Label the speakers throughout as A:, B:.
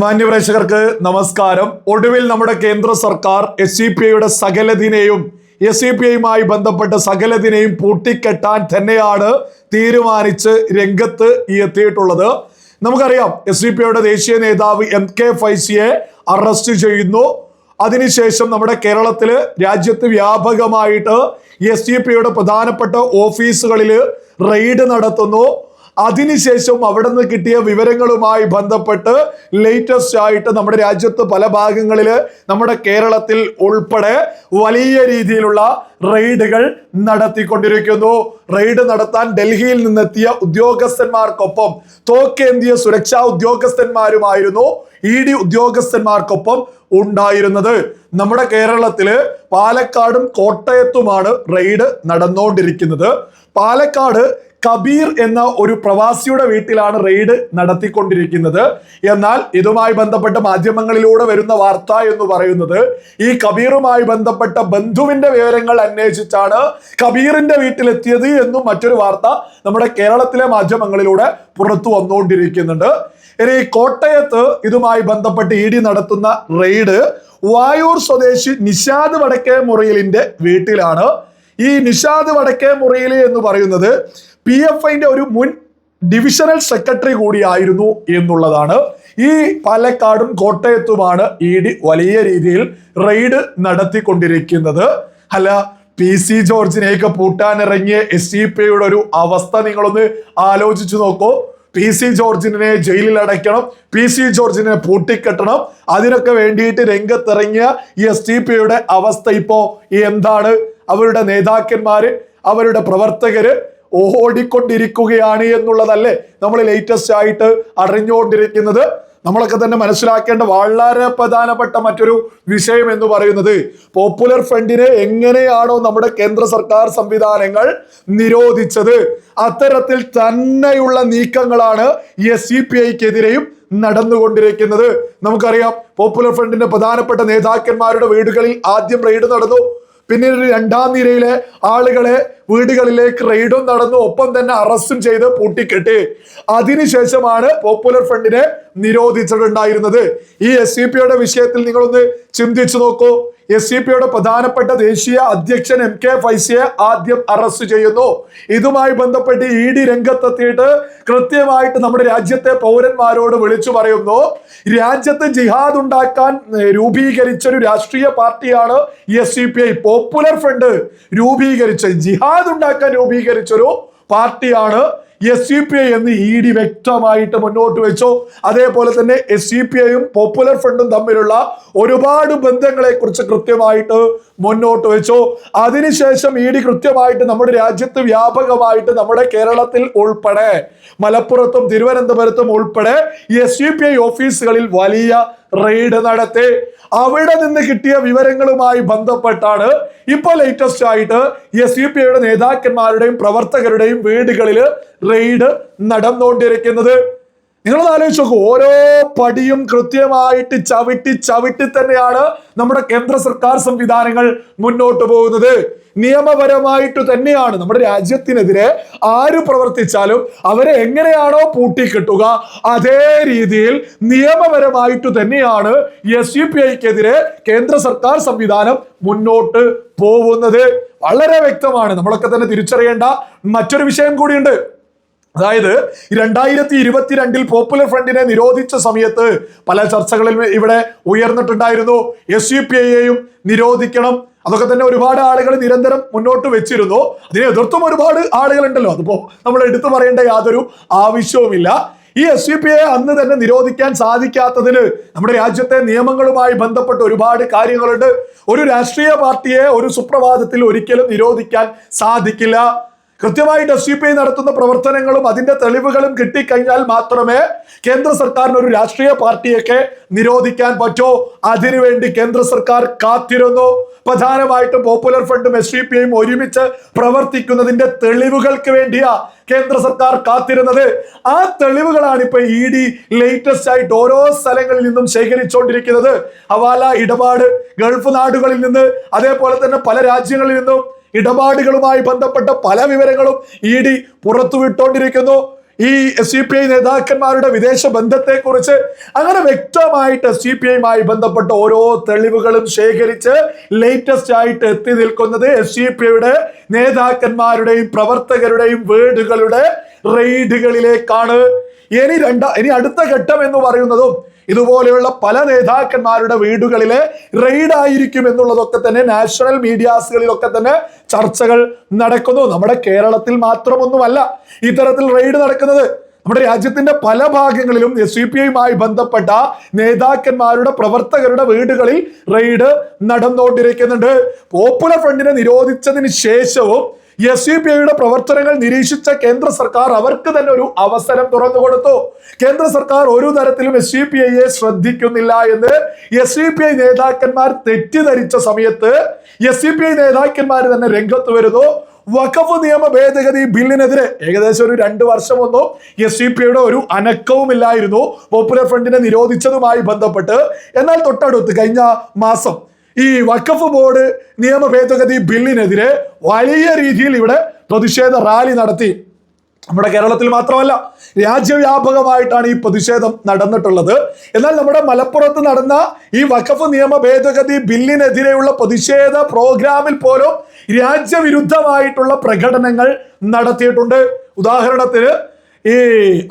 A: മാന്യപ്രേക്ഷകർക്ക് നമസ്കാരം. ഒടുവിൽ നമ്മുടെ കേന്ദ്ര സർക്കാർ എസ് സി പി ഐയുടെ സകലതിനെയും എസ് സി പി ഐയുമായി ബന്ധപ്പെട്ട സകലതിനെയും പൂട്ടിക്കെട്ടാൻ തന്നെയാണ് തീരുമാനിച്ച് രംഗത്ത് എത്തിയിട്ടുള്ളത്. നമുക്കറിയാം എസ് സി പി ഐയുടെ ദേശീയ നേതാവ് എം കെ ഫൈസിയെ അറസ്റ്റ് ചെയ്യുന്നു. അതിനുശേഷം നമ്മുടെ കേരളത്തിൽ രാജ്യത്ത് വ്യാപകമായിട്ട് എസ് ഡി പി ഐയുടെ പ്രധാനപ്പെട്ട ഓഫീസുകളിൽ റെയ്ഡ് നടത്തുന്നു. അതിനുശേഷം അവിടെ നിന്ന് കിട്ടിയ വിവരങ്ങളുമായി ബന്ധപ്പെട്ട് ലേറ്റസ്റ്റ് ആയിട്ട് നമ്മുടെ രാജ്യത്ത് പല ഭാഗങ്ങളിൽ നമ്മുടെ കേരളത്തിൽ ഉൾപ്പെടെ വലിയ രീതിയിലുള്ള റെയ്ഡുകൾ നടത്തിക്കൊണ്ടിരിക്കുന്നു. റെയ്ഡ് നടത്താൻ ഡൽഹിയിൽ നിന്നെത്തിയ ഉദ്യോഗസ്ഥന്മാർക്കൊപ്പം തോക്കേന്തിയ സുരക്ഷാ ഉദ്യോഗസ്ഥന്മാരുമായിരുന്നു ഇ ഡി ഉദ്യോഗസ്ഥന്മാർക്കൊപ്പം ഉണ്ടായിരുന്നത്. നമ്മുടെ കേരളത്തിൽ പാലക്കാടും കോട്ടയത്തുമാണ് റെയ്ഡ് നടന്നുകൊണ്ടിരിക്കുന്നത് പാലക്കാട് കബീർ എന്ന ഒരു പ്രവാസിയുടെ വീട്ടിലാണ് റെയ്ഡ് നടത്തിക്കൊണ്ടിരിക്കുന്നത്. എന്നാൽ ഇതുമായി ബന്ധപ്പെട്ട മാധ്യമങ്ങളിലൂടെ വരുന്ന വാർത്ത എന്ന് പറയുന്നത് ഈ കബീറുമായി ബന്ധപ്പെട്ട ബന്ധുവിന്റെ വിവരങ്ങൾ അന്വേഷിച്ചാണ് കബീറിന്റെ വീട്ടിലെത്തിയത് എന്നും മറ്റൊരു വാർത്ത നമ്മുടെ കേരളത്തിലെ മാധ്യമങ്ങളിലൂടെ പുറത്തു വന്നുകൊണ്ടിരിക്കുന്നുണ്ട്. ഇനി കോട്ടയത്ത് ഇതുമായി ബന്ധപ്പെട്ട് ഇ ഡി നടത്തുന്ന റെയ്ഡ് വായൂർ സ്വദേശി നിഷാദ് വടക്കേ മുറിയിലിന്റെ വീട്ടിലാണ്. ഈ നിഷാദ് വടക്കേ മുറിയിൽ എന്ന് പറയുന്നത് പി എഫ് ഐന്റെ ഒരു മുൻ ഡിവിഷണൽ സെക്രട്ടറി കൂടിയായിരുന്നു എന്നുള്ളതാണ്. ഈ പാലക്കാടും കോട്ടയത്തുമാണ് ഇ ഡി വലിയ രീതിയിൽ റെയ്ഡ് നടത്തിക്കൊണ്ടിരിക്കുന്നത്. അല്ല പി സി ജോർജിനെയൊക്കെ പൂട്ടാനിറങ്ങിയ എസ് സി പി ഒരു അവസ്ഥ നിങ്ങളൊന്ന് ആലോചിച്ചു നോക്കൂ. പി സി ജോർജിനെ ജയിലിൽ അടയ്ക്കണം പി സി ജോർജിനെ പൂട്ടിക്കെട്ടണം. അതിനൊക്കെ വേണ്ടിയിട്ട് രംഗത്തിറങ്ങിയ ഈ എസ് ടി പിയുടെ അവസ്ഥ ഇപ്പോ എന്താണ്? അവരുടെ നേതാക്കന്മാര് അവരുടെ പ്രവർത്തകര് ഓടിക്കൊണ്ടിരിക്കുകയാണ് എന്നുള്ളതല്ലേ നമ്മൾ ലേറ്റസ്റ്റ് ആയിട്ട് അറിഞ്ഞുകൊണ്ടിരിക്കുന്നത്. നമ്മളൊക്കെ തന്നെ മനസ്സിലാക്കേണ്ട വളരെ പ്രധാനപ്പെട്ട മറ്റൊരു വിഷയം എന്ന് പറയുന്നത് പോപ്പുലർ ഫ്രണ്ടിനെ എങ്ങനെയാണോ നമ്മുടെ കേന്ദ്ര സർക്കാർ സംവിധാനങ്ങൾ നിരോധിച്ചത്. അത്തരത്തിൽ തന്നെയുള്ള നീക്കങ്ങളാണ് എസ് സി പി ഐക്കെതിരെയും നടന്നുകൊണ്ടിരിക്കുന്നത്. നമുക്കറിയാം പോപ്പുലർ ഫ്രണ്ടിന്റെ പ്രധാനപ്പെട്ട നേതാക്കന്മാരുടെ വീടുകളിൽ ആദ്യം റെയ്ഡ് നടന്നു. പിന്നീട് രണ്ടാം നിരയിലെ ആളുകളെ വീടുകളിലേക്ക് റെയ്ഡും നടന്നു ഒപ്പം തന്നെ അറസ്റ്റും ചെയ്ത് പൂട്ടിക്കെട്ടി. അതിനുശേഷമാണ് പോപ്പുലർ ഫ്രണ്ടിനെ നിരോധിച്ചിട്ടുണ്ടായിരുന്നത് ഈ എസ് സി പിയുടെ വിഷയത്തിൽ നിങ്ങളൊന്ന് ചിന്തിച്ചു നോക്കൂ. എസ് സി പിയുടെ പ്രധാനപ്പെട്ട ദേശീയ അധ്യക്ഷൻ എം കെ ഫൈസിയെ ആദ്യം അറസ്റ്റ് ചെയ്യുന്നു. ഇതുമായി ബന്ധപ്പെട്ട് ഇ ഡി രംഗത്തെത്തിയിട്ട് കൃത്യമായിട്ട് നമ്മുടെ രാജ്യത്തെ പൗരന്മാരോട് വിളിച്ചു പറയുന്നു. രാജ്യത്ത് ജിഹാദ് ഉണ്ടാക്കാൻ രൂപീകരിച്ച രൂപീകരിച്ചൊരു രാഷ്ട്രീയ പാർട്ടിയാണ് S C P I popular front രൂപീകരിച്ച ജിഹാദ് ഉണ്ടാക്കാൻ രൂപീകരിച്ചൊരു പാർട്ടിയാണ് എസ് യു പി ഐ എന്ന് ഇ ഡി വ്യക്തമായിട്ട് മുന്നോട്ട് വെച്ചു. അതേപോലെ തന്നെ എസ് യു പി ഐയും പോപ്പുലർ ഫ്രണ്ടും തമ്മിലുള്ള ഒരുപാട് ബന്ധങ്ങളെ കുറിച്ച് കൃത്യമായിട്ട് മുന്നോട്ട് വെച്ചു. അതിനുശേഷം ഇ ഡി കൃത്യമായിട്ട് നമ്മുടെ രാജ്യത്ത് വ്യാപകമായിട്ട് നമ്മുടെ കേരളത്തിൽ ഉൾപ്പെടെ മലപ്പുറത്തും തിരുവനന്തപുരത്തും ഉൾപ്പെടെ എസ് യു പി ഐ ഓഫീസുകളിൽ വലിയ റെയ്ഡ് നടത്തി. അവിടെ നിന്ന് കിട്ടിയ വിവരങ്ങളുമായി ബന്ധപ്പെട്ടാണ് ഇപ്പോൾ ലേറ്റസ്റ്റ് ആയിട്ട് എസ് യു പി ഐയുടെ നേതാക്കന്മാരുടെയും പ്രവർത്തകരുടെയും വീടുകളിൽ റെയ്ഡ് നടന്നുകൊണ്ടിരിക്കുന്നത്. നിങ്ങളത് ആലോചിച്ച് നോക്കൂ. ഓരോ പടിയും കൃത്യമായിട്ട് ചവിട്ടി ചവിട്ടി തന്നെയാണ് നമ്മുടെ കേന്ദ്ര സർക്കാർ സംവിധാനങ്ങൾ മുന്നോട്ട് പോകുന്നത്. നിയമപരമായിട്ട് തന്നെയാണ് നമ്മുടെ രാജ്യത്തിനെതിരെ ആര് പ്രവർത്തിച്ചാലും അവരെ എങ്ങനെയാണോ പൂട്ടിക്കെട്ടുക അതേ രീതിയിൽ നിയമപരമായിട്ട് തന്നെയാണ് എസ് യു പി ഐക്കെതിരെ കേന്ദ്ര സർക്കാർ സംവിധാനം മുന്നോട്ട് പോകുന്നത്. വളരെ വ്യക്തമാണ്. നമ്മളൊക്കെ തന്നെ തിരിച്ചറിയേണ്ട മറ്റൊരു വിഷയം കൂടിയുണ്ട്. അതായത് രണ്ടായിരത്തി ഇരുപത്തിരണ്ടിൽ പോപ്പുലർ ഫ്രണ്ടിനെ നിരോധിച്ച സമയത്ത് പല ചർച്ചകളിൽ ഇവിടെ ഉയർന്നിട്ടുണ്ടായിരുന്നു. എസ് യു പി ഐയെയും നിരോധിക്കണം. അതൊക്കെ തന്നെ ഒരുപാട് ആളുകൾ നിരന്തരം മുന്നോട്ട് വെച്ചിരുന്നു. അതിനെ എതിർത്തും ഒരുപാട് ആളുകളുണ്ടല്ലോ. അതിപ്പോ നമ്മൾ എടുത്തു പറയേണ്ട യാതൊരു ആവശ്യവുമില്ല. ഈ എസ് യു പി ഐ അന്ന് തന്നെ നിരോധിക്കാൻ സാധിക്കാത്തതിന് നമ്മുടെ രാജ്യത്തെ നിയമങ്ങളുമായി ബന്ധപ്പെട്ട് ഒരുപാട് കാര്യങ്ങളുണ്ട്. ഒരു രാഷ്ട്രീയ പാർട്ടിയെ ഒരു സുപ്രഭാതത്തിൽ ഒരിക്കലും നിരോധിക്കാൻ സാധിക്കില്ല. കൃത്യമായിട്ട് എസ് യു നടത്തുന്ന പ്രവർത്തനങ്ങളും അതിന്റെ തെളിവുകളും കിട്ടിക്കഴിഞ്ഞാൽ മാത്രമേ കേന്ദ്ര സർക്കാരിന് ഒരു രാഷ്ട്രീയ പാർട്ടിയൊക്കെ നിരോധിക്കാൻ പറ്റൂ. അതിനുവേണ്ടി കേന്ദ്ര സർക്കാർ കാത്തിരുന്നു. പ്രധാനമായിട്ടും പോപ്പുലർ ഫ്രണ്ടും എസ് ഡി പി ഐയും ഒരുമിച്ച് പ്രവർത്തിക്കുന്നതിന്റെ തെളിവുകൾക്ക് വേണ്ടിയാ കേന്ദ്ര സർക്കാർ കാത്തിരുന്നത്. ആ തെളിവുകളാണ് ഇപ്പൊ ഇ ഡി ലേറ്റസ്റ്റ് ആയിട്ട് ഓരോ സ്ഥലങ്ങളിൽ നിന്നും ശേഖരിച്ചുകൊണ്ടിരിക്കുന്നത്. അവാല ഇടപാട് ഗൾഫ് നാടുകളിൽ നിന്ന് അതേപോലെ തന്നെ പല രാജ്യങ്ങളിൽ നിന്നും ഇടപാടുകളുമായി ബന്ധപ്പെട്ട പല വിവരങ്ങളും ഇ ഡി പുറത്തുവിട്ടോണ്ടിരിക്കുന്നു. ഈ സി പി ഐ നേതാക്കന്മാരുടെ വിദേശ ബന്ധത്തെക്കുറിച്ച് അങ്ങനെ വ്യക്തമായിട്ട് സി പി ഐയുമായി ബന്ധപ്പെട്ട ഓരോ തെളിവുകളും ശേഖരിച്ച് ലേറ്റസ്റ്റ് ആയിട്ട് എത്തി നിൽക്കുന്നത് എസ് സി പി ഐയുടെ നേതാക്കന്മാരുടെയും പ്രവർത്തകരുടെയും വീടുകളുടെ റെയ്ഡുകളിലേക്കാണ് ഇനി രണ്ട ഇനി അടുത്ത ഘട്ടം എന്ന് പറയുന്നതും ഇതുപോലെയുള്ള പല നേതാക്കന്മാരുടെ വീടുകളിലെ റെയ്ഡ് ആയിരിക്കും എന്നുള്ളതൊക്കെ തന്നെ നാഷണൽ മീഡിയാസുകളിലൊക്കെ തന്നെ ചർച്ചകൾ നടക്കുന്നു. നമ്മുടെ കേരളത്തിൽ മാത്രമൊന്നുമല്ല ഇത്തരത്തിൽ റെയ്ഡ് നടക്കുന്നത്. നമ്മുടെ രാജ്യത്തിന്റെ പല ഭാഗങ്ങളിലും എസ് പി ഐയുമായി ബന്ധപ്പെട്ട നേതാക്കന്മാരുടെ പ്രവർത്തകരുടെ വീടുകളിൽ റെയ്ഡ് നടന്നുകൊണ്ടിരിക്കുന്നുണ്ട് പോപ്പുലർ ഫ്രണ്ടിനെ നിരോധിച്ചതിന് ശേഷവും എസ് യു പി ഐയുടെ പ്രവർത്തനങ്ങൾ നിരീക്ഷിച്ച കേന്ദ്ര സർക്കാർ അവർക്ക് തന്നെ ഒരു അവസരം തുറന്നു കൊടുത്തു. കേന്ദ്ര സർക്കാർ ഒരു തരത്തിലും എസ് യു പി ഐയെ ശ്രദ്ധിക്കുന്നില്ല എന്ന് എസ് യു പി ഐ നേതാക്കന്മാർ തെറ്റിദ്ധരിച്ച സമയത്ത് എസ് യു പി ഐ നേതാക്കന്മാർ തന്നെ രംഗത്ത് വരുന്നു. വഖഫ് നിയമ ഭേദഗതി ബില്ലിനെതിരെ ഏകദേശം ഒരു രണ്ട് വർഷമൊന്നും എസ് ഡി പിയുടെ ഒരു അനക്കവുമില്ലായിരുന്നു പോപ്പുലർ ഫ്രണ്ടിനെ നിരോധിച്ചതുമായി ബന്ധപ്പെട്ട്. എന്നാൽ തൊട്ടടുത്ത് കഴിഞ്ഞ മാസം ഈ വഖഫ് ബോർഡ് നിയമ ഭേദഗതി ബില്ലിനെതിരെ വലിയ രീതിയിൽ ഇവിടെ പ്രതിഷേധ റാലി നടത്തി. നമ്മുടെ കേരളത്തിൽ മാത്രമല്ല രാജ്യവ്യാപകമായിട്ടാണ് ഈ പ്രതിഷേധം നടന്നിട്ടുള്ളത്. എന്നാൽ നമ്മുടെ മലപ്പുറത്ത് നടന്ന ഈ വഖഫ് നിയമ ഭേദഗതി ബില്ലിനെതിരെയുള്ള പ്രതിഷേധ പ്രോഗ്രാമിൽ പോലും രാജ്യവിരുദ്ധമായിട്ടുള്ള പ്രകടനങ്ങൾ നടത്തിയിട്ടുണ്ട്. ഉദാഹരണത്തിന് ഈ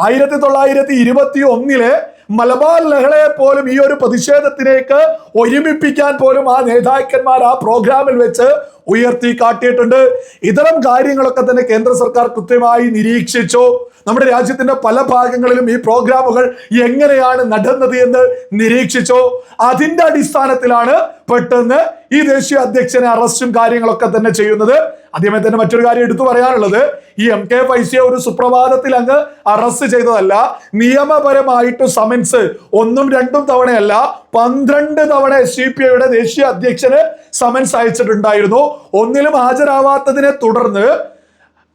A: ആയിരത്തി തൊള്ളായിരത്തി ഇരുപത്തി ഒന്നിലെ മലബാർ ലഹളയെ പോലും ഈ ഒരു പ്രതിഷേധത്തിലേക്ക് ഒരുമിപ്പിക്കാൻ പോലും ആ നേതാക്കന്മാർ ആ പ്രോഗ്രാമിൽ വെച്ച് ഉയർത്തി കാട്ടിയിട്ടുണ്ട്. ഇത്തരം കാര്യങ്ങളൊക്കെ തന്നെ കേന്ദ്ര സർക്കാർ കൃത്യമായി നിരീക്ഷിച്ചു. നമ്മുടെ രാജ്യത്തിന്റെ പല ഭാഗങ്ങളിലും ഈ പ്രോഗ്രാമുകൾ എങ്ങനെയാണ് നടന്നത് എന്ന് നിരീക്ഷിച്ചു. അതിന്റെ അടിസ്ഥാനത്തിലാണ് പെട്ടെന്ന് ഈ ദേശീയ അധ്യക്ഷനെ അറസ്റ്റും കാര്യങ്ങളൊക്കെ തന്നെ ചെയ്യുന്നത്. ആദ്യമേ തന്നെ മറ്റൊരു കാര്യം എടുത്തു പറയാനുള്ളത്. ഈ എം കെ ഫൈസിയെ ഒരു സുപ്രഭാതത്തിൽ അങ്ങ് അറസ്റ്റ് ചെയ്തതല്ല നിയമപരമായിട്ട് സമൻസ് ഒന്നും രണ്ടും തവണയല്ല പന്ത്രണ്ട് തവണ എസ് സി പി ഐയുടെ ദേശീയ അധ്യക്ഷന് സമൻസ് അയച്ചിട്ടുണ്ടായിരുന്നു. ഒന്നിലും ഹാജരാവാത്തതിനെ തുടർന്ന്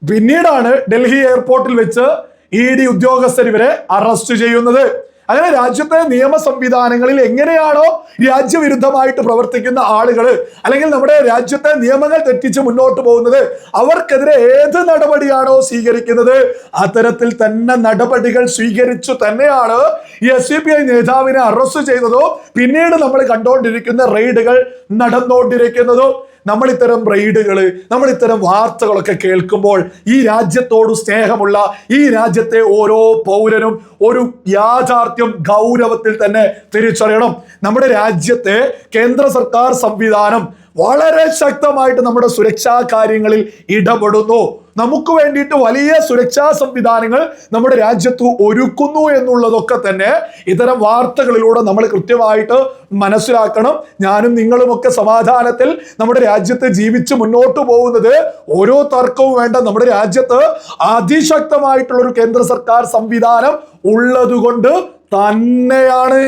A: പിന്നീടാണ് ഡൽഹി എയർപോർട്ടിൽ വെച്ച് ഇ ഡി ഉദ്യോഗസ്ഥർ ഇവരെ അറസ്റ്റ് ചെയ്യുന്നത്. അങ്ങനെ രാജ്യത്തെ നിയമ സംവിധാനങ്ങളിൽ എങ്ങനെയാണോ രാജ്യവിരുദ്ധമായിട്ട് പ്രവർത്തിക്കുന്ന ആളുകൾ അല്ലെങ്കിൽ നമ്മുടെ രാജ്യത്തെ നിയമങ്ങൾ തെറ്റിച്ച് മുന്നോട്ട് പോകുന്നത് അവർക്കെതിരെ ഏത് നടപടിയാണോ സ്വീകരിക്കുന്നത് അത്തരത്തിൽ തന്നെ നടപടികൾ സ്വീകരിച്ചു തന്നെയാണ് എസ് പി ഐ നേതാവിനെ അറസ്റ്റ് ചെയ്തതോ പിന്നീട് നമ്മൾ കണ്ടുകൊണ്ടിരിക്കുന്ന റെയ്ഡുകൾ നടന്നുകൊണ്ടിരിക്കുന്നതും നമ്മൾ ഇത്തരം റെയ്ഡുകൾ നമ്മൾ ഇത്തരം വാർത്തകളൊക്കെ കേൾക്കുമ്പോൾ ഈ രാജ്യത്തോട് സ്നേഹമുള്ള ഈ രാജ്യത്തെ ഓരോ പൗരനും ഒരു യാഥാർത്ഥ്യം ഗൗരവത്തിൽ തന്നെ തിരിച്ചറിയണം. നമ്മുടെ രാജ്യത്തെ കേന്ദ്ര സർക്കാർ സംവിധാനം വളരെ ശക്തമായിട്ട് നമ്മുടെ സുരക്ഷാ കാര്യങ്ങളിൽ ഇടപെടുന്നു. നമുക്ക് വേണ്ടിയിട്ട് വലിയ സുരക്ഷാ സംവിധാനങ്ങൾ നമ്മുടെ രാജ്യത്ത് ഒരുക്കുന്നു എന്നുള്ളതൊക്കെ തന്നെ ഇത്തരം വാർത്തകളിലൂടെ നമ്മൾ കൃത്യമായിട്ട് മനസ്സിലാക്കണം. ഞാനും നിങ്ങളുമൊക്കെ സമാധാനത്തിൽ നമ്മുടെ രാജ്യത്ത് ജീവിച്ച് മുന്നോട്ട് പോകുന്നത് ഓരോ തർക്കവും വേണ്ട. നമ്മുടെ രാജ്യത്ത് അതിശക്തമായിട്ടുള്ള ഒരു കേന്ദ്ര സർക്കാർ സംവിധാനം ഉള്ളതുകൊണ്ട് തന്നെയാണ്.